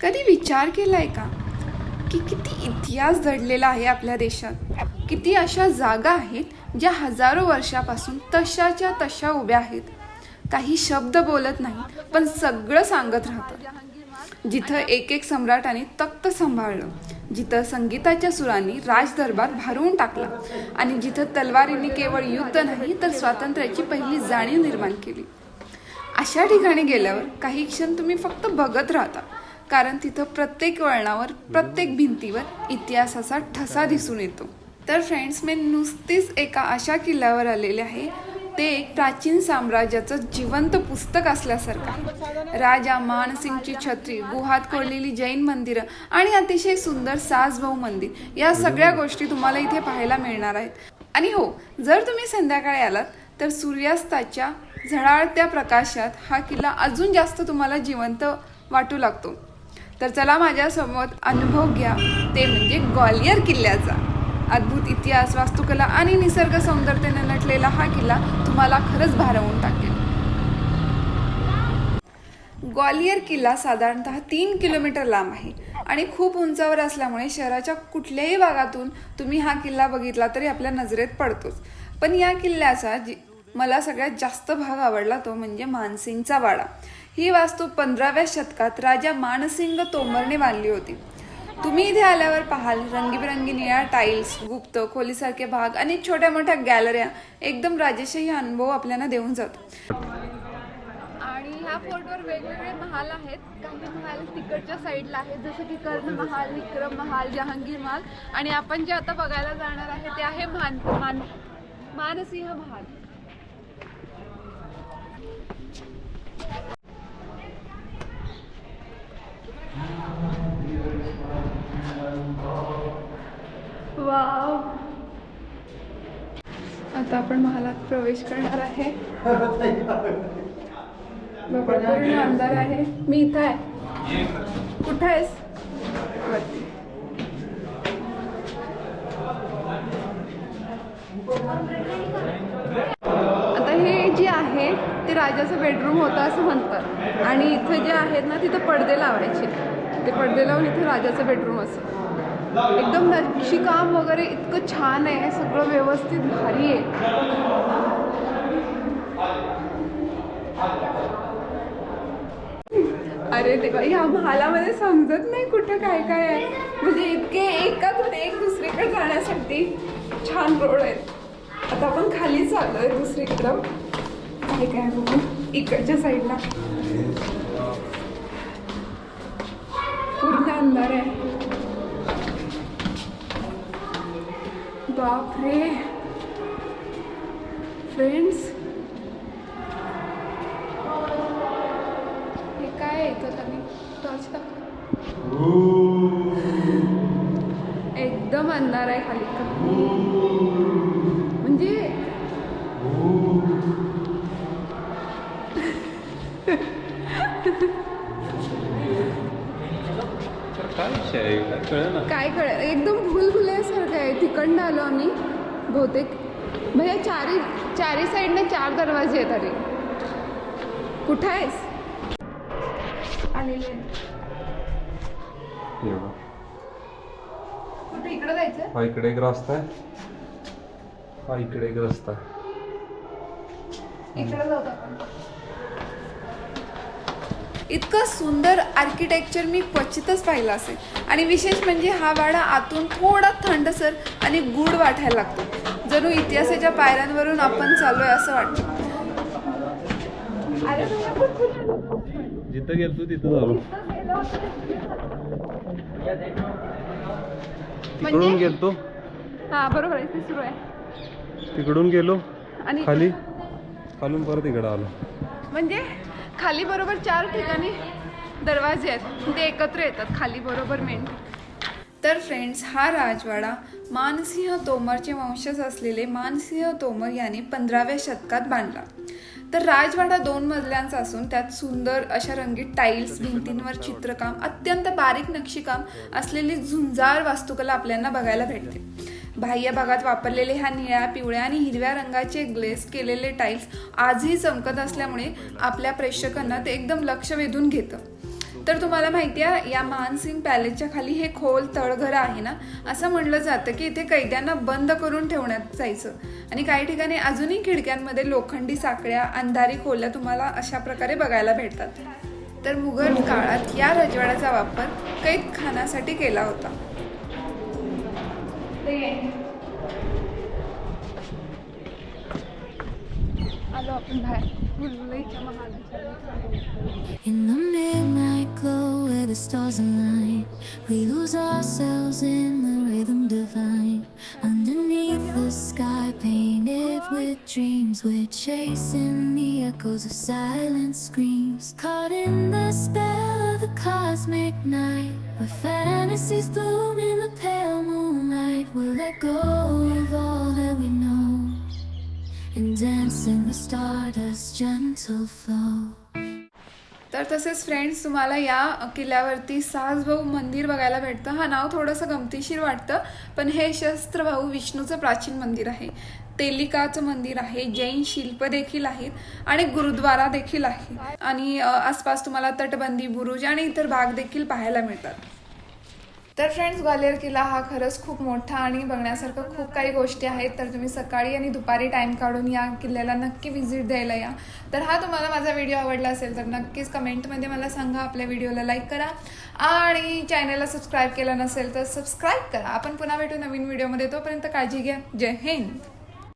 कधी विचार केलाय का? की किती इतिहास दडलेला आहे आपल्या देशात. किती अशा जागा आहेत ज्या हजारो वर्षापासून तशाच्या तशा उभ्या आहेत. काही शब्द बोलत नाही पण सगळं सांगत राहतं जिथं एक एक सम्राटाने तख्त सांभाळलं जिथं संगीताच्या सुरांनी राजदरबार भारवून टाकला आणि जिथं तलवारीने केवळ युद्ध नाही तर स्वातंत्र्याची पहिली जाणीव निर्माण केली. अशा ठिकाणी गेल्यावर काही क्षण तुम्ही फक्त बघत राहता. कारण तिथं प्रत्येक वळणावर प्रत्येक भिंतीवर इतिहासाचा ठसा दिसून येतो. तर फ्रेंड्स मी नुसतीच एका अशा किल्ल्यावर आलेले आहे. ते एक प्राचीन साम्राज्याचं जिवंत पुस्तक असल्यासारखं राजा मानसिंगची छत्री गुहात कोरलेली जैन मंदिरं आणि अतिशय सुंदर सासभाऊ मंदिर या सगळ्या गोष्टी तुम्हाला इथे पाहायला मिळणार आहेत. आणि हो जर तुम्ही संध्याकाळी आलात तर सूर्यास्ताच्या झळाळत्या प्रकाशात हा किल्ला अजून जास्त तुम्हाला जिवंत वाटू लागतो. तर चला माझ्यासमोर अनुभव घ्या. ते म्हणजे ग्वालियर किल्ल्याचा. अद्भुत इतिहास वास्तुकला आणि निसर्ग सौंदर्याने नटलेला हा किल्ला तुम्हाला खरंच भारावून टाकेल. ग्वालियर किल्ला साधारणतः तीन किलोमीटर लांब आहे आणि खूप उंचावर असल्यामुळे शहराच्या कुठल्याही भागातून तुम्ही हा किल्ला बघितला तरी आपल्या नजरेत पडतोच. पण या किल्ल्याचा जी मला सगळ्यात जास्त भाग आवडला तो म्हणजे मानसिंगचा वाडा. ही वास्तू पंधराव्या शतकात राजा मानसिंग तोमरने बांधली होती. तुम्ही इथे आल्यावर पाहाल रंगीबेरंगी निळ्या टाईल्स गुप्त खोलीसारखे भाग आणि छोट्या मोठ्या गॅलऱ्या एकदम राजेशाही अनुभव आपल्याला देऊन जातो. आणि ह्या फोर्टवर वेगवेगळे महाल आहेत. काही महाल तिकडच्या साईडला आहेत जसं की कर्ण महाल विक्रम महाल जहांगीर महाल. आणि आपण जे आता बघायला जाणार आहे ते आहे मान मान मानसिंह महाल. वाव. आता आपण महालात प्रवेश करणार आहे. पूर्ण अंधार आहे. मी इथं आहे. कुठं आहेस? वरती वरती ते राजाचं बेडरूम होतं असं म्हणतात. आणि इथे जे आहेत ना तिथं पडदे लावायचे. ते पडदे लावून इथे राजाचं बेडरूम असं एकदम नक्षीकाम वगैरे इतकं छान आहे. सगळं व्यवस्थित भारी आहे. अरे देवा ह्या महालामध्ये समजत नाही कुठं काय काय आहे. म्हणजे इतके एकातून एक दुसरीकडे जाण्यासाठी छान रोड आहेत. आता आपण खाली चाललोय दुसरीकडं. काय काय बघू? इकडच्या साईडला पूर्ण अंधार आहे. बापरे. फ्रेंड्स हे काय येतं इथं त्यांनी टॉर्च दाखव एकदम अंधार आहे खाली. म्हणजे काय विषय आहे? काय कळलं ना काय कळ एकदम भूलभुलयासारखं आहे. तिकडनं आलो आम्ही बहुतेक. भैया चारी चारी साईडने चार दरवाजे आहेत अरे. कुठं आहेस? आलेले हे बघा. कुठे? इकडं जायचं? हा इकडे एक रस्ता आहे. हा इकडे एक रस्ता आहे. इकडे जाऊ आपण. इतकं सुंदर आर्किटेक्चर मी क्वचितच पाहिलं असेल. आणि विशेष म्हणजे हा वाडा आतून थोडा थंडसर आणि गूढ वाटायला लागतो. जणू इतिहासाच्या पायऱ्यांवरून आपण चाललोय असं वाटतं? जिथं गेलतो तिथं झालो तिकडून म्हणजे? गेलतो. हा बरोबर आहे ते सुरू आहे. तिकडून गेलो. आणि खाली. खालून परत इकडं आलो. म्हणजे? खाली बरोबर चार ठिकाणी दरवाजे आहेत. ते एकत्र येतात खाली बरोबर मेन तर फ्रेंड्स हा राजवाडा मानसिंह तोमरचे वंशज असलेले मानसिंह तोमर यांनी पंधराव्या शतकात बांधला. तर राजवाडा दोन मजल्यांचा असून त्यात सुंदर अशा रंगीत टाईल्स भिंतींवर चित्रकाम अत्यंत बारीक नक्षीकाम असलेली झुंजार वास्तुकला आपल्याला बघायला भेटते. बाह्य भागात वापरलेले ह्या निळ्या पिवळ्या आणि हिरव्या रंगाचे ग्लेस केलेले टाईल्स आजही चमकत असल्यामुळे आपल्या प्रेक्षकांना ते एकदम लक्ष वेधून घेतं. तर तुम्हाला माहिती आहे या मानसिंग पॅलेसच्या खाली हे खोल तळघर आहे ना? असं म्हणलं जातं की इथे कैद्यांना बंद करून ठेवण्यात जायचं. आणि काही ठिकाणी अजूनही खिडक्यांमध्ये लोखंडी साखळ्या अंधारी खोल्या तुम्हाला अशा प्रकारे बघायला भेटतात. तर मुघल काळात या रजवाड्याचा वापर कैद खानासाठी केला होता. आलो आपण बाहेर बुलबुलीच्या महालाच्या In the midnight glow where the stars align, we lose ourselves in the rhythm divine. Underneath the sky painted with dreams, we're chasing the echoes of silent screams. Caught in the spell of the cosmic night, where fantasies bloom in the pale moonlight. We'll Let go of all that we know and dance in the stardust gentle flow. तर तसेच friends तुम्हाला या किल्ल्यावरती सासभाऊ मंदिर बघायला भेटतं. हा नाव थोडंसं गमतीशीर वाटतं पण हे शस्त्रभाऊ विष्णूचं प्राचीन मंदिर आहे. तेलिकाचं मंदिर आहे जैन शिल्प देखील आहेत आणि गुरुद्वारा देखील आहे. आणि आसपास तुम्हाला तटबंदी बुरुज आणि इतर भाग देखील पाहायला मिळतात. तर फ्रेंड्स ग्वालियर किल्ला हा खरंच खूप मोठा आणि बघण्यासारखं खूप काही गोष्टी आहेत. तर तुम्ही सकाळी आणि दुपारी टाईम काढून या किल्ल्याला नक्की व्हिजिट द्यायला या. तर हा तुम्हाला माझा व्हिडिओ आवडला असेल तर नक्कीच कमेंटमध्ये मला सांगा. आपल्या व्हिडिओला लाईक करा. आणि चॅनलला सबस्क्राईब केलं नसेल तर सबस्क्राईब करा. आपण पुन्हा भेटू नवीन व्हिडिओमध्ये तोपर्यंत काळजी घ्या. जय हिंद.